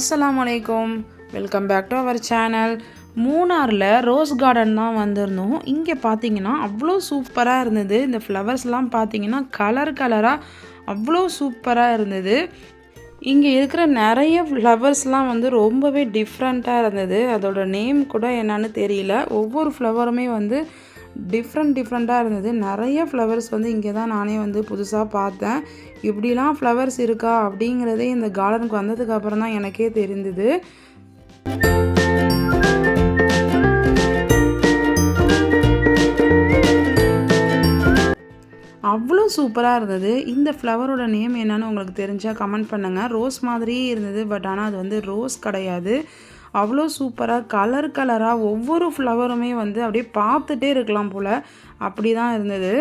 அஸ்லாம் அலைக்கும் welcome back to our channel மூணாரில் rose garden தான் வந்திருந்தோம். இங்கே பார்த்தீங்கன்னா அவ்வளோ சூப்பராக இருந்தது. இந்த ஃப்ளவர்ஸ்லாம் பார்த்தீங்கன்னா கலர் கலராக அவ்வளோ சூப்பராக இருந்தது. இங்கே இருக்கிற நிறைய ஃப்ளவர்ஸ்லாம் வந்து ரொம்பவே டிஃப்ரெண்ட்டாக இருந்தது. அதோட நேம் கூட என்னன்னு தெரியல. ஒவ்வொரு ஃப்ளவருமே வந்து டிஃப்ரெண்ட் டிஃப்ரெண்ட்டாக இருந்தது. நிறைய ஃப்ளவர்ஸ் வந்து இங்கே தான் நானே வந்து புதுசாக பார்த்தேன். இப்படிலாம் ஃப்ளவர்ஸ் இருக்கா அப்படிங்கிறதே இந்த கார்டனுக்கு வந்ததுக்கப்புறம் தான் எனக்கே தெரிந்தது. அவ்வளோ சூப்பராக இருந்தது. இந்த ஃப்ளவரோட நேம் என்னன்னு உங்களுக்கு தெரிஞ்சால் கமெண்ட் பண்ணுங்கள் ரோஸ் மாதிரியே இருந்தது பட் ஆனால் அது வந்து ரோஸ் கிடையாது. அவ்வளோ சூப்பராக கலர் கலராக ஒவ்வொரு ஃப்ளவருமே வந்து அப்படியே பார்த்துட்டே இருக்கலாம் போல். அப்படி தான் இருந்தது.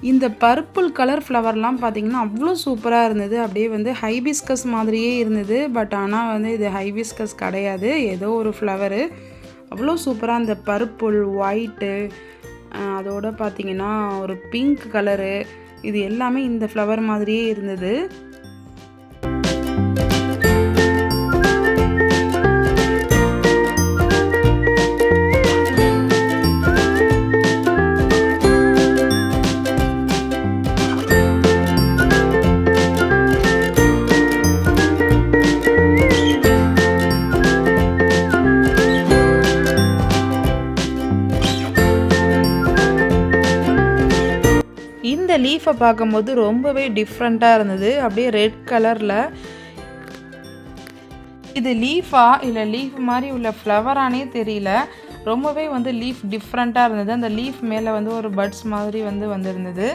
இந்த பர்பிள் கலர் ஃப்ளவர்லாம் பார்த்திங்கன்னா அவ்வளோ சூப்பராக இருந்தது. அப்படியே வந்து ஹைபிஸ்கஸ் மாதிரியே இருந்தது. பட் ஆனால் வந்து இது ஹைபிஸ்கஸ் கிடையாது. ஏதோ ஒரு ஃப்ளவரு அவ்வளோ சூப்பராக இந்த பர்பிள் ஒயிட்டு அதோட பார்த்திங்கன்னா ஒரு பிங்க் கலரு இது எல்லாமே இந்த ஃப்ளவர் மாதிரியே இருந்தது. இந்த லீஃபை பார்க்கும்போது ரொம்பவே டிஃப்ரெண்ட்டாக இருந்தது. அப்படியே ரெட் கலரில் இது லீஃபா இல்லை லீஃப் மாதிரி உள்ள ஃப்ளவரானே தெரியல. ரொம்பவே வந்து லீஃப் டிஃப்ரெண்ட்டாக இருந்தது. அந்த லீஃப் மேலே வந்து ஒரு பட்ஸ் மாதிரி வந்து வந்திருந்தது.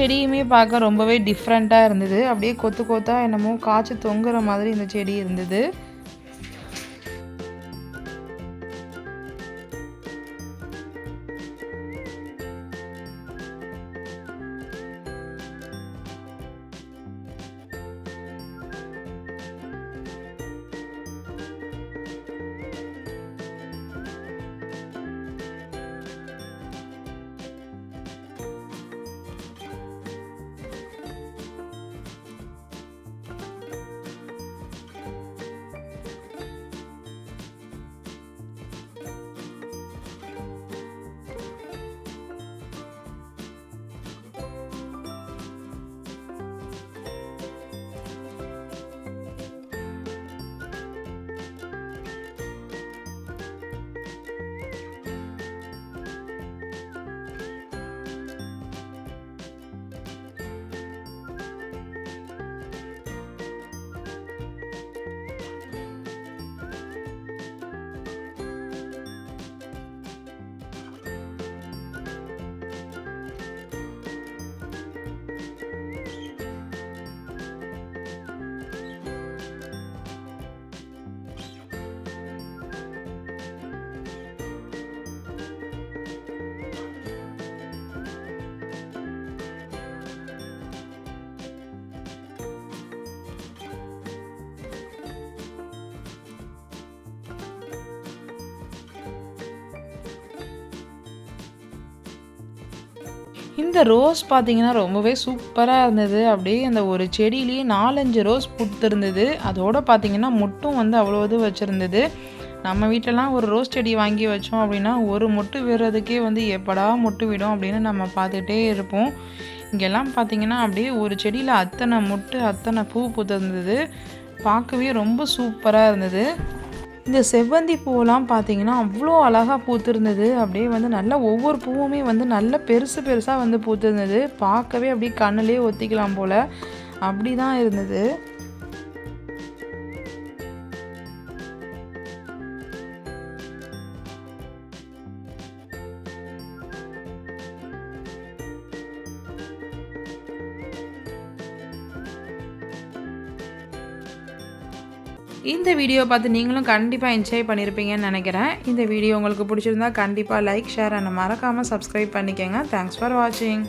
செடியுமே பார்க்க ரொம்பவே டிஃப்ரெண்ட்டாக இருந்தது. அப்படியே கொத்து கொத்தா என்னமோ காய்ச்சி தொங்குற மாதிரி இந்த செடி இருந்தது. இந்த ரோஸ் பார்த்தீங்கன்னா ரொம்பவே சூப்பராக இருந்தது. அப்படியே அந்த ஒரு செடியிலேயே நாலஞ்சு ரோஸ் பூத்திருந்தது. அதோடு பார்த்தீங்கன்னா முட்டும் வந்து அவ்வளோ இது வச்சுருந்தது. நம்ம வீட்டிலலாம் ஒரு ரோஸ் செடி வாங்கி வச்சோம் அப்படின்னா ஒரு மொட்டு விடுறதுக்கே வந்து எப்படா மொட்டு விடும் அப்படின்னு நம்ம பார்த்துட்டே இருப்போம். இங்கெல்லாம் பார்த்தீங்கன்னா அப்படியே ஒரு செடியில் அத்தனை மொட்டு அத்தனை பூ பூத்திருந்தது. பார்க்கவே ரொம்ப சூப்பராக இருந்தது. இந்த செவ்வந்தி பூவெல்லாம் பார்த்தீங்கன்னா அவ்வளோ அழகாக பூத்திருந்தது. அப்படியே வந்து நல்லா ஒவ்வொரு பூவுமே வந்து நல்ல பெருசு பெருசாக வந்து பூத்திருந்தது. பார்க்கவே அப்படியே கண்ணுலேயே ஒத்திக்கலாம் போல். அப்படி தான் இருந்தது. இந்த வீடியோ பார்த்து நீங்களும் கண்டிப்பாக என்ஜாய் பண்ணியிருப்பீங்கன்னு நினைக்கிறேன். இந்த வீடியோ உங்களுக்கு பிடிச்சிருந்தா கண்டிப்பாக லைக் ஷேர் அண்ட் மறக்காமல் சப்ஸ்கிரைப் பண்ணிக்கோங்க. தேங்க்ஸ் ஃபார் வாட்சிங்